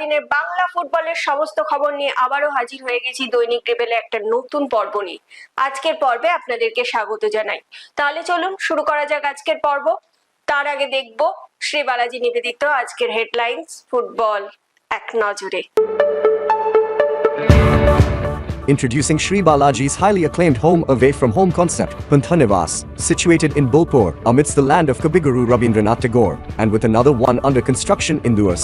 দিনের বাংলা ফুটবলের সমস্ত খবর নিয়ে আবারও হাজির হয়ে গেছি দৈনিক রেবেলে একটা নতুন পর্ব নিয়ে আজকের পর্বে আপনাদেরকে স্বাগত জানাই তাহলে চলুন শুরু করা যাক আজকের পর্ব তার আগে দেখব শ্রী বালাজি নিবেদিত আজকের হেডলাইন্স ফুটবল এক নজরে Introducing Sri Balaji's highly acclaimed home away from home concept, Panthanivas, situated in Bolpur, amidst the land of Kabiguru Rabindranath Tagore, and with another one under construction in Duas.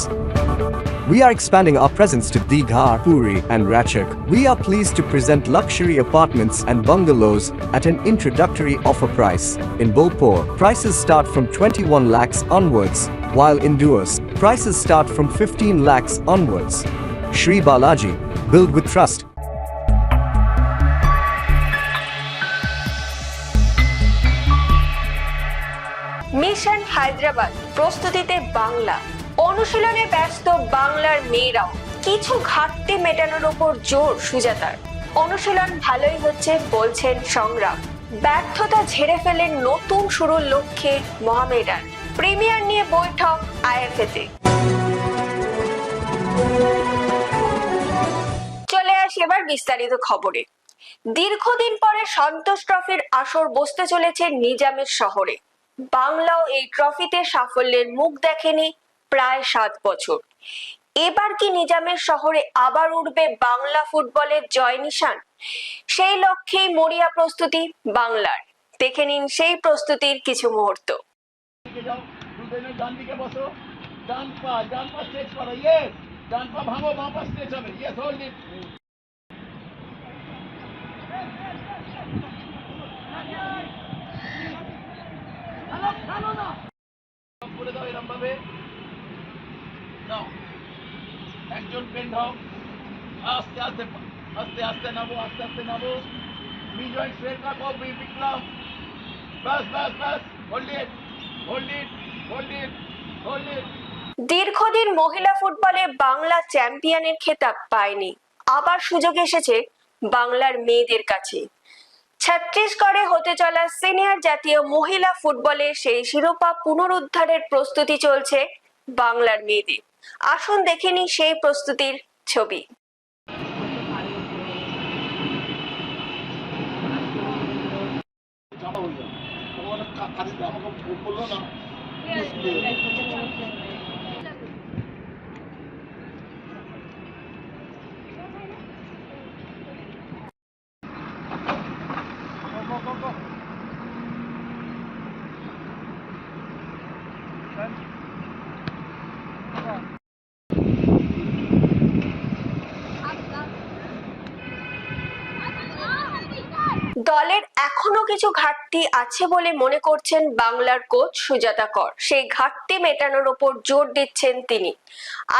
We are expanding our presence to Dighar, Puri, and Ratchak. We are pleased to present luxury apartments and bungalows at an introductory offer price. In Bolpur, prices start from 21 lakhs onwards, while in Duas, prices start from 15 lakhs onwards. Sri Balaji, build with trust. Mission Hyderabad প্রস্তুতিতে বাংলা অনুশীলনে ব্যস্ত বাংলার মেয়েরাও কিছু ঘাটতি মেটানোর উপর জোর সুজাতার। অনুশীলন ভালোই হচ্ছে বলছেন সংগ্রাম। ব্যর্থতা ঝেড়ে ফেলেন নতুন শুরুর লক্ষ্যে মোহামেডান। প্রিমিয়ার নিয়ে বৈঠক আইএফএতে। চলে আসি এবার বিস্তারিত খবরে। দীর্ঘদিন পরে সন্তোষ ট্রফির আসর বসতে চলেছে নিজামের শহরে। বাংলাও এই ট্রফিতে সাফল্যের মুখ দেখেনি প্রায় সাত বছর। এবার কি নিজামের শহরে আবার উঠবে বাংলা ফুটবলের জয় নিশান? সেই লক্ষ্যেই মরিয়া প্রস্তুতি বাংলার। দেখে নিন সেই প্রস্তুতির কিছু মুহূর্ত। ডান পা ডান পা স্ট্রেচ করো ইয়েস ডান পা ভাঙো পা স্ট্রেচ হবে। ইয়েস হোল্ড ইট করে দাও এরম ভাবে নাও একজন আস্তে আস্তে আস্তে আস্তে নামো, আস্তে আস্তে নামো। বিজয় স্ট্রেট রাখো বিক্রম বাস বাস বাস hold it hold it hold it hold it দীর্ঘদিন মহিলা ফুটবলে বাংলা চ্যাম্পিয়নের খেতাব পায়নি। আবার সুযোগ এসেছে বাংলার মেয়েদের কাছে। ছত্তিশগড়ে হতে চলা সিনিয়র জাতীয় মহিলা ফুটবলে সেই শিরোপা পুনরুদ্ধারের প্রস্তুতি চলছে বাংলার মেয়েদের। আসুন দেখেনি সেই প্রস্তুতির ছবি। হয়ে আমাকে বলল না। দলের এখনও কিছু ঘাটতি আছে বলে মনে করছেন বাংলার কোচ সুজাতা কর। সেই ঘাটতি মেটানোর ওপর জোর দিচ্ছেন তিনি।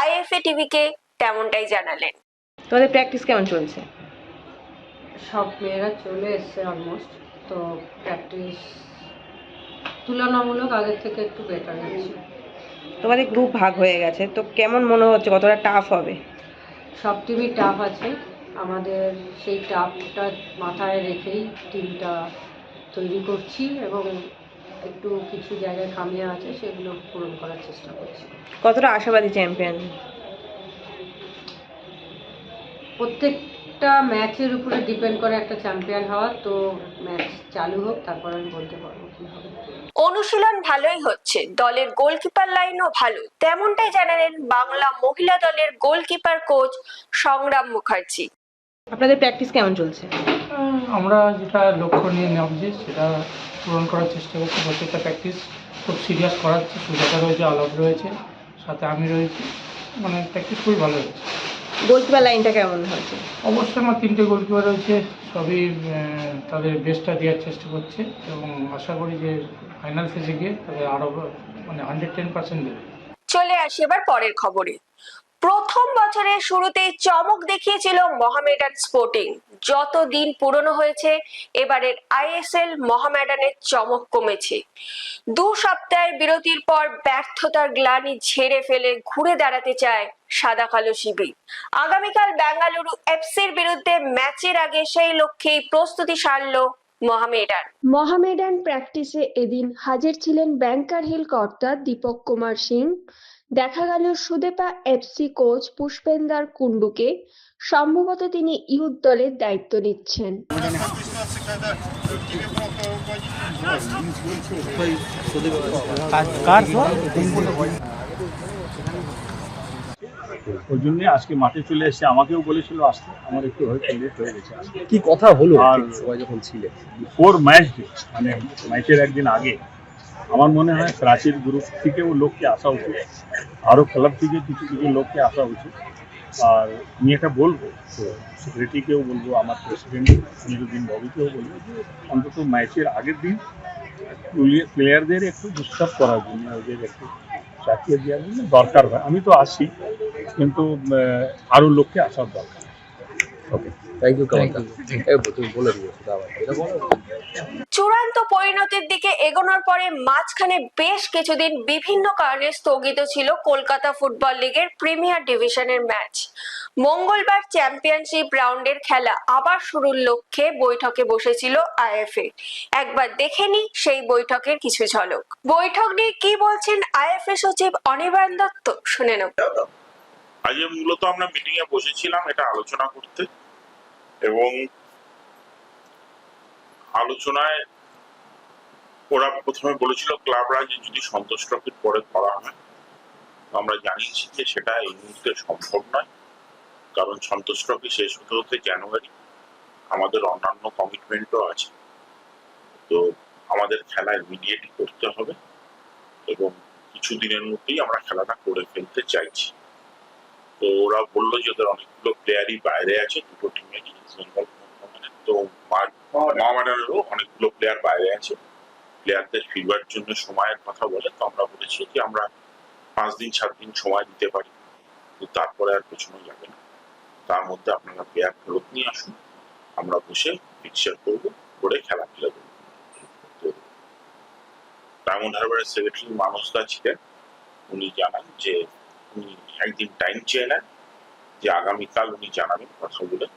আইএফএ টিভিকে তেমনটাই জানালেন। তোমাদের প্র্যাকটিস কেমন চলছে? সব মেয়েরা চলে এসছে অলমোস্ট তো প্র্যাকটিস তুলনামূলক আগের থেকে একটু বেটার হচ্ছে তোমাদের গ্রুপ ভাগ হয়ে গেছে তো কেমন মনে হচ্ছে? কতটা টাফ হবে? সব টিমই টাফ আছে। আমাদের সেই টাফটা মাথায় রেখেই টিমটা তৈরি করছি এবং একটু কিছু জায়গায় খামিয়া আছে সেগুলো পূরণ করার চেষ্টা করছি। কতটা আশাবাদী চ্যাম্পিয়ন প্রত্যেকটা ম্যাচের উপরে ডিপেন্ড করে একটা চ্যাম্পিয়ন হওয়া তো ম্যাচ চালু হোক তারপর আমি বলতে পারব কি হবে। অনুশীলন ভালোই হচ্ছে দলের গোলকিপার লাইনও ভালো। তেমনটাই জানালেন বাংলা মহিলা দলের গোলকিপার কোচ সংগ্রাম মুখার্জি। আপনাদের প্র্যাকটিস কেমন চলছে? আমরা যেটা লক্ষ্য নিয়ে নামছি সেটা পূরণ করার চেষ্টা করছি প্রত্যেকটা প্র্যাকটিস খুব সিরিয়াস করাচ্ছি সুজাতা রয়েছে আলাপ রয়েছে সাথে আমি রয়েছি মানে প্র্যাকটিস খুবই ভালো হয়েছে। গোলকিপার লাইনটা কেমন হয়েছে? অবশ্যই আমার তিনটে গোলকিপার রয়েছে সবই তাদের বেস্টটা দেওয়ার চেষ্টা করছে এবং আশা করি যে ফাইনাল ফেজে গিয়ে তাদের আরও মানে হান্ড্রেড টেন পার্সেন্ট দেবে। চলে আসি এবার পরের খবরে। প্রথম বছরের শুরুতেই চমক দেখিয়েছিল মোহামেডান স্পোর্টিং। যত দিন পুরনো হয়েছে, এবারের আইএসএল মোহামেডানের চমক কমেছে। দু সপ্তাহের বিরতির পর ব্যর্থতার গ্লানি ঝেড়ে ফেলে ঘুরে দাঁড়াতে চায় সাদা কালো শিবির। আগামীকাল বেঙ্গালুরু এফসির বিরুদ্ধে ম্যাচের আগে সেই লক্ষ্যেই প্রস্তুতি সারলো মহামেডান। মহামেডান প্র্যাকটিসে এদিন হাজির ছিলেন ব্যাংকার হিল কর্তা দীপক কুমার সিং। দেখা গেল সুদেপা এফসি কোচ পুষ্পেন্দার কুন্ডুকে সম্ভবত তিনি ইউথ দলের দায়িত্ব নিচ্ছেন। ওই জন্যই আজকে মাঠে চলে এসেছে আমাকেও বলেছিল আসতে। আমার একটু হয়তো লেট হয়ে গেছে। কি কথা হলো আর সবাই যখন ছিলেন? ফোর ম্যাচ ডে মানে ম্যাচের একদিন আগে। আমার মনে হয় প্রাচীর গ্রুপ থেকেও লোককে আসা উচিত। আরও ক্লাব থেকে কিছু কিছু লোককে আসা উচিত। আর আমি এটা বলব সেক্রেটারিকেও বলব, আমার প্রেসিডেন্ট নিরুদ্দিন ববিকেও বলব যে অন্তত ম্যাচের আগের দিন প্লেয়ারদের একটু ডিস্টার্ব করার জন্য, ওদের একটু চাকিয়ে দেওয়ার জন্য দরকার হয়। আমি তো আসি, কিন্তু আরও লোককে আসার দরকার। ওকে থ্যাংক ইউ কামাল তুমি বলে দাও এটা বলো? চূড়ান্ত পরিণতির দিকে এগোনোর পরে মাঝখানে বেশ কিছুদিন বিভিন্ন কারণে স্থগিত ছিল কলকাতা ফুটবল লিগের প্রিমিয়ার ডিভিশনের ম্যাচ। মঙ্গলবার চ্যাম্পিয়নশিপ রাউন্ডের খেলা আবার শুরুর লক্ষ্যে বৈঠকে বসেছিল আইএফএ। একবার দেখে নি সেই বৈঠকের কিছু ঝলক। বৈঠক নিয়ে কি বলছেন আইএফএ সচিব অনির্বাণ দত্ত? শুনে নেব। আজকে মূলত আমরা মিটিং এ বসেছিলাম এটা আলোচনা করতে। এবং আলোচনায় ওরা প্রথমে বলেছিল ক্লাবরা যে যদি সন্তোষ ট্রফির পরে করা হয় আমরা জানিয়েছি যে সেটা এই মুহূর্তে সম্ভব নয়। কারণ সন্তোষ ট্রফি শেষ হতে হতে জানুয়ারি, আমাদের অন্যান্য কমিটমেন্টও আছে। তো আমাদের খেলা ইমিডিয়েটলি করতে হবে এবং কিছু দিনের মধ্যেই আমরা খেলাটা করে ফেলতে চাইছি। তো ওরা বলল যে ওদের অনেকগুলো প্লেয়ারই বাইরে আছে, দুটো টিমে বেঙ্গল তো অনেকগুলো প্লেয়ার বাইরে আছে। প্লেয়ারদের ফিরবার জন্য সময়ের কথা বলে, তো আমরা বলেছি যে আমরা পাঁচ দিন, সাত দিন সময় দিতে পারি। তো তারপরে আর পেছনে যাবে না। তার মধ্যে আপনারা প্লেয়ার ফেরত নিয়ে আসুন। আমরা বসে পিকচার করব, করে খেলা খেলে দেবো তো ডায়মন্ড হারবারের সেক্রেটারি মানস দা ছিলেন, উনি জানান যে উনি একদিন টাইম চেয়ে নেন যে আগামীকাল উনি জানাবেন কথা বলে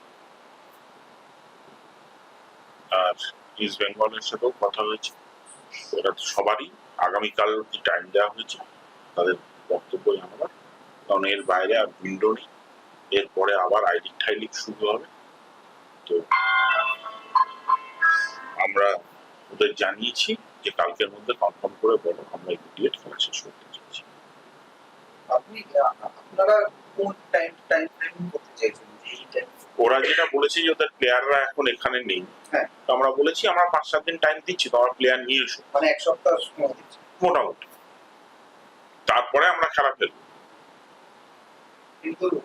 আর ইস্ট বেঙ্গলের সাথেও কথা হয়েছে। ওরা সবারই আগামীকাল অব্দি টাইম দেওয়া হয়েছে, তাদের বক্তব্য জানাবার কারণ এর বাইরে আর উইন্ডো নেই। এরপরে আবার আইডি ঠাইলিক শুরু হবে। তো আমরা ওদের জানিয়েছি যে কালকের মধ্যে কনফার্ম করে বলো, আমরা ইমিডিয়েট খেলা শেষ করতে আপনি আপনারা কোন টাইম টাইম ফ্রেম করতে চাইছেন? টাইম ওরা যেটা বলেছে যে ওদের প্লেয়াররা এখন এখানে নেই। হ্যাঁ। তো আমরা বলেছি আমরা পাঁচ সাত দিন টাইম দিচ্ছি তো আমার প্লেয়ার নিয়ে এসো। মানে এক সপ্তাহ সময় দিচ্ছে। মোটামুটি। তারপরে আমরা খেলা ফেলব কিন্তু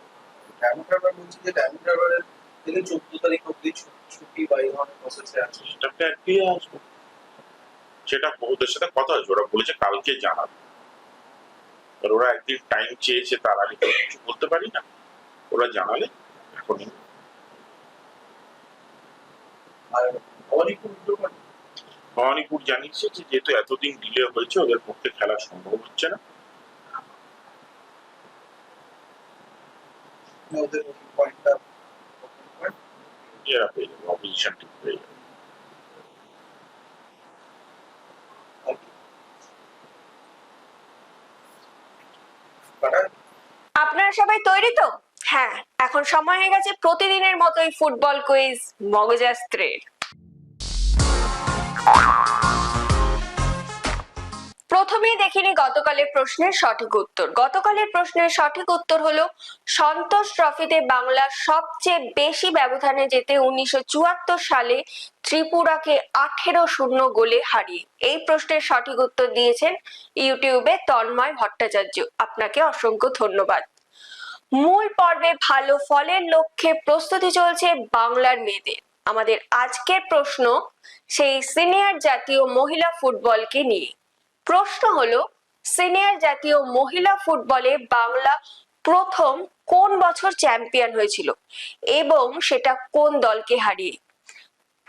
ডায়মন্ড হারবার বলছি যে ডায়মন্ড হারবারের থেকে চোদ্দ তারিখ অব্দি ছুটি বা এই ধরনের প্রসেসে আছে সেটা প্লেয়ার দিয়ে আসব। সেটা ওদের সাথে কথা হয়েছে। ওরা বলেছে কালকে জানাবে। এবার ওরা একদিন টাইম চেয়েছে তার আগে তো কিছু বলতে পারি না। ওরা জানালে এখন ভবানীপুর জানিয়েছে যে যেহেতু এতদিন ডিলে হয়েছে ওদের পক্ষে খেলা সম্ভব হচ্ছে না। ওদের পয়েন্টটা অপোজিশন টিম পেয়ে যাবে কাটা আপনারা সবাই তৈরি তো? হ্যাঁ এখন সময় হয়ে গেছে প্রতিদিনের মতোই ফুটবল কুইজ মগজাস্ত্রের প্রথমেই দেখিনি গতকালের প্রশ্নের সঠিক উত্তর। গতকালের প্রশ্নের সঠিক উত্তর হলো, সন্তোষ ট্রফিতে বাংলা সবচেয়ে বেশি ব্যবধানে যেতে উনিশশো চুয়াত্তর সালে ত্রিপুরাকে আঠেরো শূন্য গোলে হারিয়ে। এই প্রশ্নের সঠিক উত্তর দিয়েছেন ইউটিউবে তন্ময় ভট্টাচার্য। আপনাকে অসংখ্য ধন্যবাদ। মূল পর্বে ভালো ফলের লক্ষ্যে প্রস্তুতি চলছে বাংলার মেয়েদের। আমাদের আজকের প্রশ্ন, সেই সিনিয়র জাতীয় মহিলা ফুটবলকে নিয়ে। প্রশ্ন হলো, সিনিয়র জাতীয় মহিলা ফুটবলে বাংলা প্রথম কোন বছর চ্যাম্পিয়ন হয়েছিল এবং সেটা কোন দলকে হারিয়ে?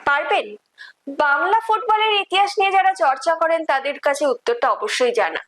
পারবেন? বাংলা ফুটবলের ইতিহাস নিয়ে যারা চর্চা করেন, তাদের কাছে উত্তরটা অবশ্যই জানা।